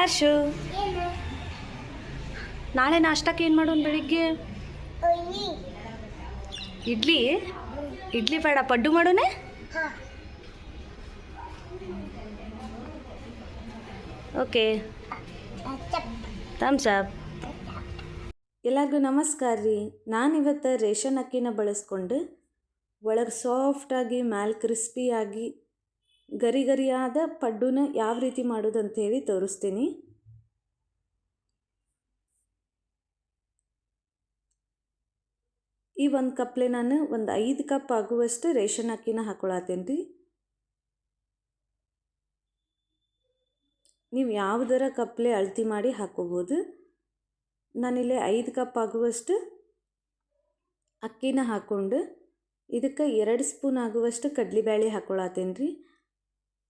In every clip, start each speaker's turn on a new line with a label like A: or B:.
A: ಆಶು. ನಾಳೆ ನಾಷ್ಟಕ್ಕೆ ಏನು ಮಾಡೋಣ ಬೆಳಿಗ್ಗೆ? ಇಡ್ಲಿ? ಇಡ್ಲಿ ಬೇಡ, ಪಡ್ಡು ಮಾಡೋಣ ಓಕೆ. ಥಮ್ಸ್ ಅಪ್ ಎಲ್ಲರಿಗೂ ನಮಸ್ಕಾರ ರೀ. ನಾನಿವತ್ತು ರೇಷನ್ ಅಕ್ಕಿನ ಬಳಸ್ಕೊಂಡು ಒಳಗೆ ಸಾಫ್ಟಾಗಿ ಮ್ಯಾಲ್ ಕ್ರಿಸ್ಪಿಯಾಗಿ ಗರಿ ಗರಿಯಾದ ಪಡ್ಡುನ ಯಾವ ರೀತಿ ಮಾಡೋದು ಅಂತೇಳಿ ತೋರಿಸ್ತೀನಿ. ಈ ಒಂದು ಕಪ್ಲೆ ನಾನು ಒಂದು ಐದು ಕಪ್ ಆಗುವಷ್ಟು ರೇಷನ್ ಅಕ್ಕಿನ ಹಾಕೊಳತ್ತೇನೆ ರೀ ನೀವು ಯಾವುದರ ಕಪ್ಲೆ ಅಳತಿ ಮಾಡಿ ಹಾಕೋಬೋದು. ನಾನಿಲ್ಲಿ ಐದು ಕಪ್ ಆಗುವಷ್ಟು ಅಕ್ಕಿನ ಹಾಕ್ಕೊಂಡು ಇದಕ್ಕೆ ಎರಡು ಸ್ಪೂನ್ ಆಗುವಷ್ಟು ಕಡ್ಲಿಬ್ಯಾಳೆ ಹಾಕೊಳತ್ತೇನೆ ರೀ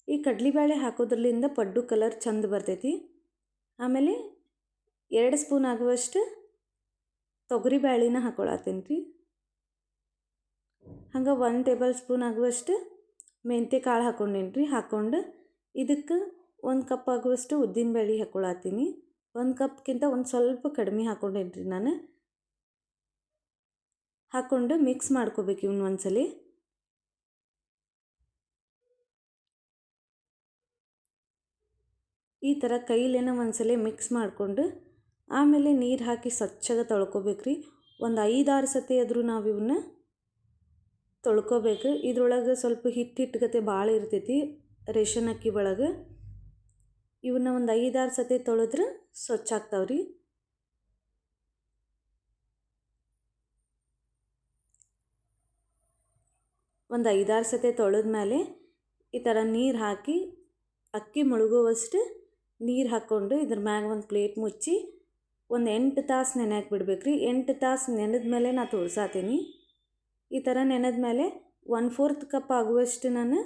A: ಈ ಕಡ್ಲಿಬ್ಯಾಳೆ ಹಾಕೋದ್ರಲ್ಲಿಂದ ಪಡ್ಡು ಕಲರ್ ಚಂದ ಬರ್ತೈತಿ. ಆಮೇಲೆ ಎರಡು ಸ್ಪೂನ್ ಆಗುವಷ್ಟು ತೊಗರಿ ಬ್ಯಾಳಿನ ಹಾಕೊಳತ್ತೀನಿ ರೀ ಹಂಗೆ ಒಂದು ಟೇಬಲ್ ಸ್ಪೂನ್ ಆಗುವಷ್ಟು ಮೆಂತ್ಯ ಕಾಳು ಹಾಕೊಂಡೇನಿ ರೀ ಹಾಕ್ಕೊಂಡು ಇದಕ್ಕೆ ಒಂದು ಕಪ್ ಆಗುವಷ್ಟು ಉದ್ದಿನ ಬೇಳೆ ಹಾಕೊಳತ್ತೀನಿ. ಒಂದು ಕಪ್ಗಿಂತ ಒಂದು ಸ್ವಲ್ಪ ಕಡಿಮೆ ಹಾಕೊಂಡೇನಿ ರೀ ನಾನು. ಹಾಕ್ಕೊಂಡು ಮಿಕ್ಸ್ ಮಾಡ್ಕೋಬೇಕು ಇವನ್ನ ಒಂದ್ಸಲಿ. ಈ ಥರ ಕೈಲೇನ ಒಂದ್ಸಲಿ ಮಿಕ್ಸ್ ಮಾಡಿಕೊಂಡು ಆಮೇಲೆ ನೀರು ಹಾಕಿ ಸ್ವಚ್ಛಗೆ ತೊಳ್ಕೊಬೇಕ್ರಿ. ಒಂದು ಐದಾರು ಸತಿ ಆದರೂ ನಾವು ಇವನ್ನ ತೊಳ್ಕೊಬೇಕು ಇದ್ರೊಳಗೆ ಸ್ವಲ್ಪ ಹಿಟ್ಟು ಹಿಟ್ಟುಗತೆ ಭಾಳ ಇರ್ತೈತಿ ರೇಷನ್ ಅಕ್ಕಿ ಒಳಗೆ. ಇವನ್ನ ಒಂದು ಐದಾರು ಸತಿ ತೊಳೆದ್ರೆ ಸ್ವಚ್ಛ ಆಗ್ತಾವ್ರಿ. ಒಂದು ಐದಾರು ಸತಿ ತೊಳೆದ್ಮೇಲೆ ಈ ಥರ ನೀರು ಹಾಕಿ ಅಕ್ಕಿ ಮುಳುಗುವಷ್ಟು ನೀರು ಹಾಕ್ಕೊಂಡು ಇದ್ರ ಮ್ಯಾಗ ಒಂದು ಪ್ಲೇಟ್ ಮುಚ್ಚಿ ಒಂದು ಎಂಟು ತಾಸು ನೆನೆಯಕ್ಕೆ ಬಿಡ್ಬೇಕ್ರಿ. ಎಂಟು ತಾಸು ನೆನೆದ ಮೇಲೆ ನಾ ತೋರ್ಸಾತೀನಿ ಈ ಥರ ನೆನೆದ ಮೇಲೆ ಒನ್ ಫೋರ್ತ್ ಕಪ್ ಆಗುವಷ್ಟು ನಾನು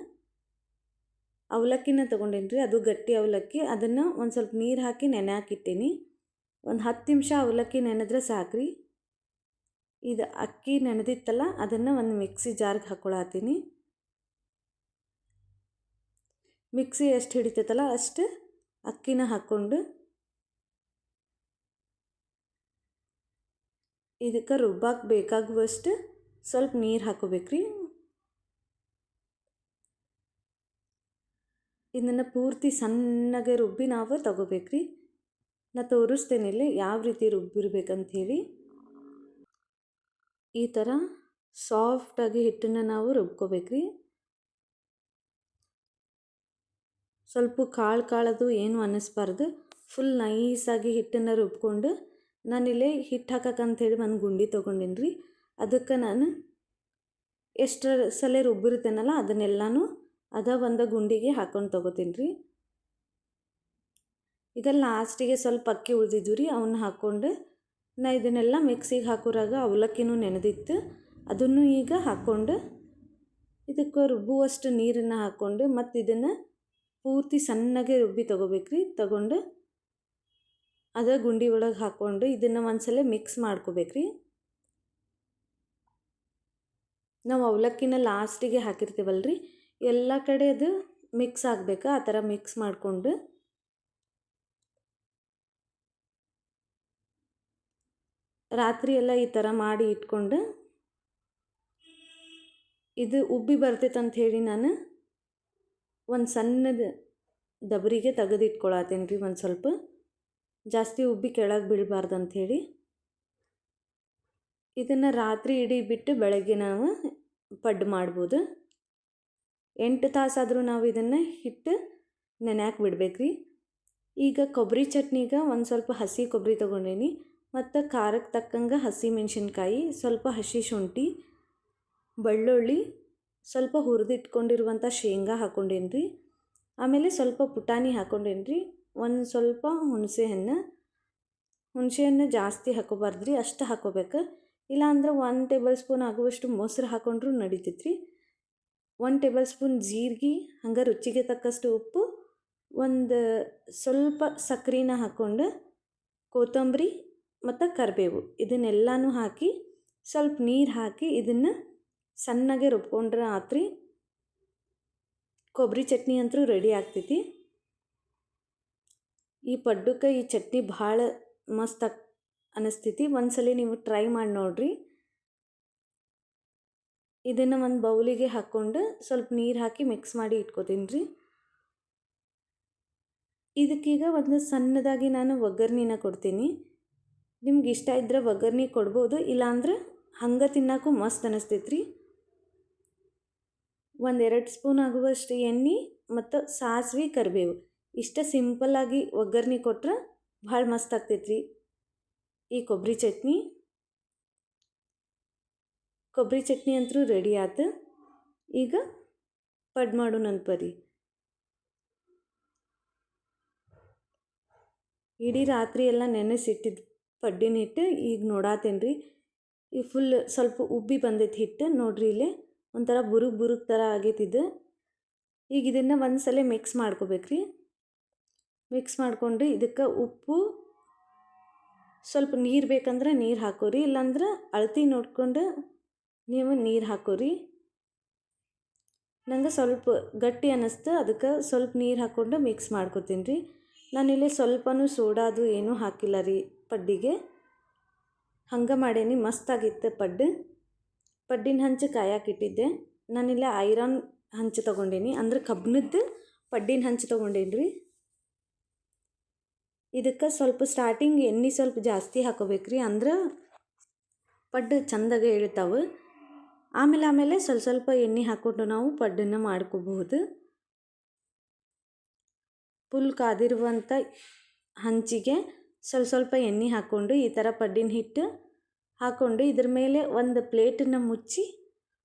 A: ಅವಲಕ್ಕಿನ ತೊಗೊಂಡೇನಿ ರೀ ಅದು ಗಟ್ಟಿ ಅವಲಕ್ಕಿ. ಅದನ್ನು ಒಂದು ಸ್ವಲ್ಪ ನೀರು ಹಾಕಿ ನೆನೆ ಹಾಕಿಟ್ಟೀನಿ ಒಂದು ಹತ್ತು ನಿಮಿಷ ಅವಲಕ್ಕಿ ನೆನೆದ್ರೆ ಸಾಕ್ರಿ. ಇದು ಅಕ್ಕಿ ನೆನೆದಿತ್ತಲ್ಲ, ಅದನ್ನು ಒಂದು ಮಿಕ್ಸಿ ಜಾರ್ಗೆ ಹಾಕ್ಕೊಳತ್ತೀನಿ ಮಿಕ್ಸಿ ಎಷ್ಟು ಹಿಡಿತೈತಲ್ಲ ಅಷ್ಟು ಅಕ್ಕಿನ ಹಾಕ್ಕೊಂಡು ಇದಕ್ಕೆ ರುಬ್ಬಕ್ಕೆ ಬೇಕಾಗುವಷ್ಟು ಸ್ವಲ್ಪ ನೀರು ಹಾಕೋಬೇಕ್ರಿ. ಇದನ್ನು ಪೂರ್ತಿ ಸಣ್ಣಗೆ ರುಬ್ಬಿ ನಾವು ತಗೋಬೇಕ್ರಿ. ನಾ ತೋರಿಸ್ತೇನೆ ಇಲ್ಲಿ ಯಾವ ರೀತಿ ರುಬ್ಬಿರ್ಬೇಕಂಥೇಳಿ ಈ ಥರ ಸಾಫ್ಟಾಗಿ ಹಿಟ್ಟನ್ನು ನಾವು ರುಬ್ಕೋಬೇಕ್ರಿ. ಸ್ವಲ್ಪ ಕಾಳು ಕಾಳದು ಏನು ಅನ್ನಿಸ್ಬಾರ್ದು. ಫುಲ್ ನೈಸಾಗಿ ಹಿಟ್ಟನ್ನು ರುಬ್ಕೊಂಡು ನಾನಿಲ್ಲಿ ಹಿಟ್ಟು ಹಾಕಕ್ಕಂಥೇಳಿ ಒಂದು ಗುಂಡಿ ತೊಗೊಂಡಿನಿ ರೀ ಅದಕ್ಕೆ ನಾನು ಎಷ್ಟು ಸಲ ರುಬ್ಬಿರ್ತೇನಲ್ಲ ಅದನ್ನೆಲ್ಲನೂ ಅದ ಒಂದು ಗುಂಡಿಗೆ ಹಾಕೊಂಡು ತೊಗೋತೀನಿ ರೀ ಈಗ ಲಾಸ್ಟಿಗೆ ಸ್ವಲ್ಪ ಅಕ್ಕಿ ಉಳಿದಿದ್ವು ರೀ ಅವನ್ನ ಹಾಕ್ಕೊಂಡು ನಾ ಇದನ್ನೆಲ್ಲ ಮಿಕ್ಸಿಗೆ ಹಾಕೋರಾಗ ಅವಲಕ್ಕಿನೂ ನೆನೆದಿತ್ತು. ಅದನ್ನು ಈಗ ಹಾಕ್ಕೊಂಡು ಇದಕ್ಕೆ ರುಬ್ಬುವಷ್ಟು ನೀರನ್ನು ಹಾಕ್ಕೊಂಡು ಮತ್ತು ಇದನ್ನು ಪೂರ್ತಿ ಸಣ್ಣಗೆ ರುಬ್ಬಿ ತೊಗೋಬೇಕ್ರಿ. ತಗೊಂಡು ಅದ ಗುಂಡಿ ಒಳಗೆ ಹಾಕ್ಕೊಂಡು ಇದನ್ನು ಒಂದ್ಸಲ ಮಿಕ್ಸ್ ಮಾಡ್ಕೋಬೇಕ್ರಿ. ನಾವು ಅವಲಕ್ಕಿನ ಲಾಸ್ಟಿಗೆ ಹಾಕಿರ್ತೀವಲ್ರಿ. ಎಲ್ಲ ಕಡೆ ಅದು ಮಿಕ್ಸ್ ಆಗಬೇಕು. ಆ ಥರ ಮಿಕ್ಸ್ ಮಾಡಿಕೊಂಡು ರಾತ್ರಿ ಎಲ್ಲ ಈ ಥರ ಮಾಡಿ ಇಟ್ಕೊಂಡು ಇದು ಉಬ್ಬಿ ಬರ್ತೈತೆ ಅಂತ ಹೇಳಿ ನಾನು ಒಂದು ಸಣ್ಣದ ದಬರಿಗೆ ತೆಗೆದಿಟ್ಕೊಳತ್ತೀನಿ ರೀ ಒಂದು ಸ್ವಲ್ಪ. ಜಾಸ್ತಿ ಉಬ್ಬಿ ಕೆಳಗೆ ಬೀಳಬಾರ್ದು ಅಂಥೇಳಿ ಇದನ್ನು ರಾತ್ರಿ ಇಡೀ ಬಿಟ್ಟು ಬೆಳಗ್ಗೆ ನಾವು ಪಡ್ಡು ಮಾಡ್ಬೋದು. ಎಂಟು ತಾಸಾದರೂ ನಾವು ಇದನ್ನು ಹಿಟ್ಟು ನೆನೆಯಕ್ಕೆ ಬಿಡಬೇಕ್ರಿ. ಈಗ ಕೊಬ್ಬರಿ ಚಟ್ನಿಗೆ ಒಂದು ಸ್ವಲ್ಪ ಹಸಿ ಕೊಬ್ಬರಿ ತೊಗೊಂಡೇನಿ, ಮತ್ತು ಖಾರಕ್ಕೆ ತಕ್ಕಂಗೆ ಹಸಿ ಮೆಣಸಿನ್ಕಾಯಿ, ಸ್ವಲ್ಪ ಹಸಿ ಶುಂಠಿ, ಬೆಳ್ಳುಳ್ಳಿ ಸ್ವಲ್ಪ ಹುರಿದಿಟ್ಕೊಂಡಿರುವಂಥ ಶೇಂಗಾ ಹಾಕ್ಕೊಂಡೇನಿ ರೀ ಆಮೇಲೆ ಸ್ವಲ್ಪ ಪುಟಾಣಿ ಹಾಕ್ಕೊಂಡೇನಿ ರೀ ಒಂದು ಸ್ವಲ್ಪ ಹುಣಸೆ ಹಣ್ಣು ಹುಣಸೆ ಹಣ್ಣು ಜಾಸ್ತಿ ಹಾಕೋಬಾರ್ದು ರೀ ಅಷ್ಟು ಹಾಕೋಬೇಕು. ಇಲ್ಲಾಂದ್ರೆ ಒನ್ ಟೇಬಲ್ ಸ್ಪೂನ್ ಆಗುವಷ್ಟು ಮೊಸರು ಹಾಕೊಂಡ್ರೂ ನಡೀತೈತೆ ರೀ ಒನ್ ಟೇಬಲ್ ಸ್ಪೂನ್ ಜೀರಿಗೆ, ಹಂಗೆ ರುಚಿಗೆ ತಕ್ಕಷ್ಟು ಉಪ್ಪು, ಒಂದು ಸ್ವಲ್ಪ ಸಕ್ರೆನ ಹಾಕ್ಕೊಂಡು ಕೊತ್ತಂಬರಿ ಮತ್ತು ಕರಿಬೇವು ಇದನ್ನೆಲ್ಲನೂ ಹಾಕಿ ಸ್ವಲ್ಪ ನೀರು ಹಾಕಿ ಇದನ್ನು ಸಣ್ಣಗೆ ರುಬ್ಕೊಂಡ್ರೆ ಆತ್ರಿ ಕೊಬ್ಬರಿ ಚಟ್ನಿ ಅಂತೂ ರೆಡಿ ಆಗ್ತೈತಿ. ಈ ಪಡ್ಡುಕ್ಕೆ ಈ ಚಟ್ನಿ ಭಾಳ ಮಸ್ತ್ ಅನ್ನಿಸ್ತೈತಿ ಒಂದ್ಸಲ ನೀವು ಟ್ರೈ ಮಾಡಿ ನೋಡಿರಿ. ಇದನ್ನು ಒಂದು ಬೌಲಿಗೆ ಹಾಕ್ಕೊಂಡು ಸ್ವಲ್ಪ ನೀರು ಹಾಕಿ ಮಿಕ್ಸ್ ಮಾಡಿ ಇಟ್ಕೋತೀನಿ ರೀ ಇದಕ್ಕೀಗ ಒಂದು ಸಣ್ಣದಾಗಿ ನಾನು ಒಗ್ಗರ್ಣಿನ ಕೊಡ್ತೀನಿ. ನಿಮ್ಗೆ ಇಷ್ಟ ಇದ್ದರೆ ಒಗ್ಗರ್ಣಿ ಕೊಡ್ಬೋದು, ಇಲ್ಲಾಂದ್ರೆ ಹಂಗೆ ತಿನ್ನೋಕ್ಕೂ ಮಸ್ತ್ ಅನ್ನಿಸ್ತೈತ್ರಿ ಒಂದೆರಡು ಸ್ಪೂನ್ ಆಗುವಷ್ಟು ಎಣ್ಣೆ ಮತ್ತು ಸಾಸಿವೆ ಕರಿಬೇವು. ಇಷ್ಟ ಸಿಂಪಲ್ಲಾಗಿ ಒಗ್ಗರಣೆ ಕೊಟ್ರೆ ಭಾಳ ಮಸ್ತ್ ಆಗ್ತೈತ್ರಿ. ಈ ಕೊಬ್ಬರಿ ಚಟ್ನಿ. ಕೊಬ್ಬರಿ ಚಟ್ನಿ ಅಂತೂ ರೆಡಿ ಆಯ್ತು ಈಗ ಪಡ್ ಮಾಡು ನನ್ನ ಪರಿ ಇಡೀ ರಾತ್ರಿ ಎಲ್ಲ ನೆನೆಸಿಟ್ಟಿದ್ದು ಪಡ್ಡಿನ ಹಿಟ್ಟು ಈಗ ನೋಡಾತೇನ್ರಿ. ಈ ಫುಲ್ ಸ್ವಲ್ಪ ಉಬ್ಬಿ ಬಂದೈತಿ ಹಿಟ್ಟು. ನೋಡ್ರಿ ಇಲ್ಲೇ. ಒಂಥರ ಬುರುಕ್ ಬುರುಕ್ ಥರ ಆಗೈತಿದ್ದು ಈಗ ಇದನ್ನು ಒಂದು ಸಲ ಮಿಕ್ಸ್ ಮಾಡ್ಕೋಬೇಕ್ರಿ. ಮಿಕ್ಸ್ ಮಾಡಿಕೊಂಡು ಇದಕ್ಕೆ ಉಪ್ಪು, ಸ್ವಲ್ಪ ನೀರು ಬೇಕಂದ್ರೆ ನೀರು ಹಾಕೋರಿ, ಇಲ್ಲಾಂದ್ರೆ ಅಳತಿ ನೋಡ್ಕೊಂಡು ನೀವು ನೀರು ಹಾಕೋರಿ. ನಂಗೆ ಸ್ವಲ್ಪ ಗಟ್ಟಿ ಅನ್ನಿಸ್ತು ಅದಕ್ಕೆ ಸ್ವಲ್ಪ ನೀರು ಹಾಕ್ಕೊಂಡು ಮಿಕ್ಸ್ ಮಾಡ್ಕೊತೀನಿ ರೀ. ನಾನಿಲ್ಲಿ ಸ್ವಲ್ಪನೂ ಸೋಡಾದು ಏನೂ ಹಾಕಿಲ್ಲ ರೀ ಪಡ್ಡಿಗೆ. ಹಂಗೆ ಮಾಡೇನಿ ಮಸ್ತಾಗಿತ್ತು ಪಡ್ಡು. ಪಡ್ಡಿನ ಹಂಚು ಕಾಯಕ್ಕಿಟ್ಟಿದ್ದೆ ನಾನಿಲ್ಲ ಐರನ್ ಹಂಚು ತೊಗೊಂಡೀನಿ. ಅಂದ್ರೆ ಕಬ್ಬಿಣದ್ದು ಪಡ್ಡಿನ ಹಂಚು ತೊಗೊಂಡೇನಿ ರೀ ಇದಕ್ಕೆ ಸ್ವಲ್ಪ ಸ್ಟಾರ್ಟಿಂಗ್ ಎಣ್ಣೆ ಸ್ವಲ್ಪ ಜಾಸ್ತಿ ಹಾಕೋಬೇಕ್ರಿ. ಅಂದ್ರೆ ಪಡ್ಡು ಚಂದಾಗ ಇಳಿತಾವೆ. ಆಮೇಲೆ ಆಮೇಲೆ ಸ್ವಲ್ಪ ಸ್ವಲ್ಪ ಎಣ್ಣೆ ಹಾಕ್ಕೊಂಡು ನಾವು ಪಡ್ಡನ್ನು ಮಾಡ್ಕೋಬಹುದು. ಫುಲ್ ಕಾದಿರುವಂಥ ಹಂಚಿಗೆ ಸ್ವಲ್ಪ ಸ್ವಲ್ಪ ಎಣ್ಣೆ ಹಾಕ್ಕೊಂಡು ಈ ಥರ ಪಡ್ಡಿನ ಹಿಟ್ಟು ಹಾಕ್ಕೊಂಡು ಇದ್ರ ಮೇಲೆ ಒಂದು ಪ್ಲೇಟನ್ನು ಮುಚ್ಚಿ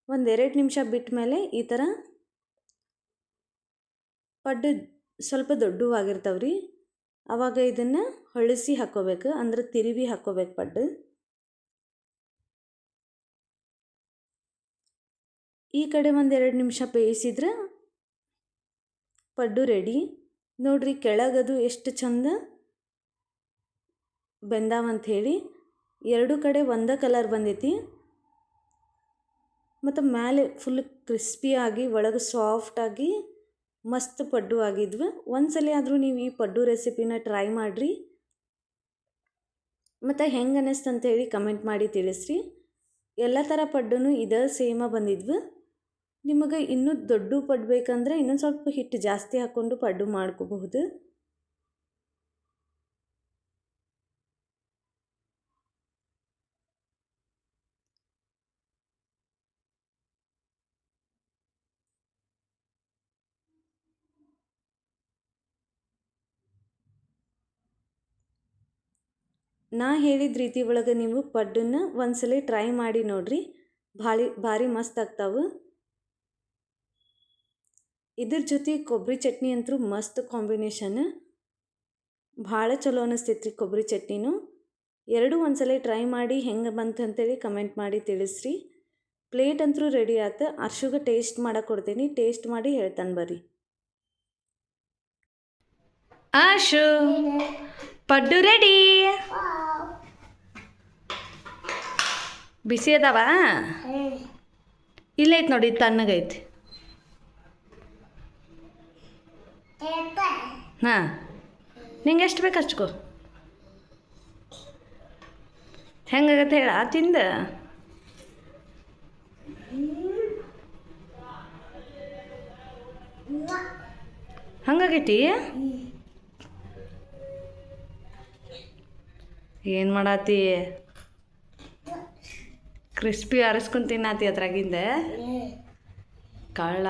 A: ಒಂದೆರಡು ನಿಮಿಷ ಬಿಟ್ಟ ಮೇಲೆ ಈ ಥರ ಪಡ್ಡು ಸ್ವಲ್ಪ ದೊಡ್ಡವಾಗಿರ್ತಾವೆ ರೀ ಆವಾಗ ಇದನ್ನು ಹೊಳಿಸಿ ಹಾಕ್ಕೋಬೇಕು ಅಂದ್ರೆ ತಿರುವಿ ಹಾಕ್ಕೋಬೇಕು ಪಡ್ಡು. ಈ ಕಡೆ ಒಂದೆರಡು ನಿಮಿಷ ಬೇಯಿಸಿದ್ರೆ ಪಡ್ಡು ರೆಡಿ ನೋಡ್ರಿ ಕೆಳಗದು ಎಷ್ಟು ಚಂದ ಬೆಂದಾವಂತ ಹೇಳಿ. ಎರಡು ಕಡೆ ಒಂದೇ ಕಲರ್ ಬಂದೈತಿ. ಮತ್ತು ಮೇಲೆ ಫುಲ್ ಕ್ರಿಸ್ಪಿಯಾಗಿ ಒಳಗೆ ಸಾಫ್ಟಾಗಿ ಮಸ್ತ್ ಪಡ್ಡು ಆಗಿದ್ವು. ಒಂದ್ಸಲ ಆದರೂ ನೀವು ಈ ಪಡ್ಡು ರೆಸಿಪಿನ ಟ್ರೈ ಮಾಡಿರಿ. ಮತ್ತು ಹೆಂಗೆ ಅನ್ನಿಸ್ತು ಅಂತೇಳಿ ಕಮೆಂಟ್ ಮಾಡಿ ತಿಳಿಸ್ರಿ. ಎಲ್ಲ ಥರ ಪಡ್ಡು ಇದೇ ಸೇಮ ಬಂದಿದ್ವು. ನಿಮಗೆ ಇನ್ನೂ ದೊಡ್ಡ ಪಡ್ಡು ಬೇಕಂದ್ರೆ ಇನ್ನೊಂದು ಸ್ವಲ್ಪ ಹಿಟ್ಟು ಜಾಸ್ತಿ ಹಾಕ್ಕೊಂಡು ಪಡ್ಡು ಮಾಡ್ಕೋಬಹುದು. ನಾ ಹೇಳಿದ ರೀತಿ ಒಳಗೆ ನೀವು ಪಡ್ಡನ್ನು ಒಂದ್ಸಲ ಟ್ರೈ ಮಾಡಿ ನೋಡ್ರಿ. ಭಾಳಿ ಭಾರಿ ಮಸ್ತ್ ಆಗ್ತಾವೆ. ಇದ್ರ ಜೊತೆ ಕೊಬ್ಬರಿ ಚಟ್ನಿ ಅಂತೂ ಮಸ್ತ್ ಕಾಂಬಿನೇಷನ್ ಭಾಳ ಚಲೋ ಅನ್ನಿಸ್ತೈತ್ರಿ ಕೊಬ್ಬರಿ ಚಟ್ನಿನೂ. ಎರಡೂ ಒಂದ್ಸಲ ಟ್ರೈ ಮಾಡಿ ಹೆಂಗೆ ಬಂತು ಅಂತೇಳಿ ಕಮೆಂಟ್ ಮಾಡಿ ತಿಳಿಸ್ರಿ. ಪ್ಲೇಟ್ ಅಂತೂ ರೆಡಿ ಆಯ್ತು ಅರ್ಶುಗ ಟೇಸ್ಟ್ ಮಾಡಕ್ಕೆ ಕೊಡ್ತೀನಿ. ಟೇಸ್ಟ್ ಮಾಡಿ ಹೇಳ್ತಾನೆ ಬರ್ರಿ. ಆಶು. ಪಡ್ಡು ರೆಡಿ ಬಿಸಿ ಅದಾವ? ಇಲ್ಲೈತೆ ನೋಡಿ ತಣ್ಣಗೈತಿ ಹಾಂ. ನಿಂಗೆ ಎಷ್ಟು ಬೇಕು ಹಚ್ಕೋ. ಹೆಂಗಾಗತ್ತೆ ಹೇಳ ತಿಂದ? ಹಂಗಾಗೈತಿ? ಏನು ಮಾಡಾತಿ? ಕ್ರಿಸ್ಪಿ ಅರಸ್ಕೊಂಡು ತಿನ್ನಾತಿ ಅದ್ರಾಗಿಂದ. ಕಳ್ಳ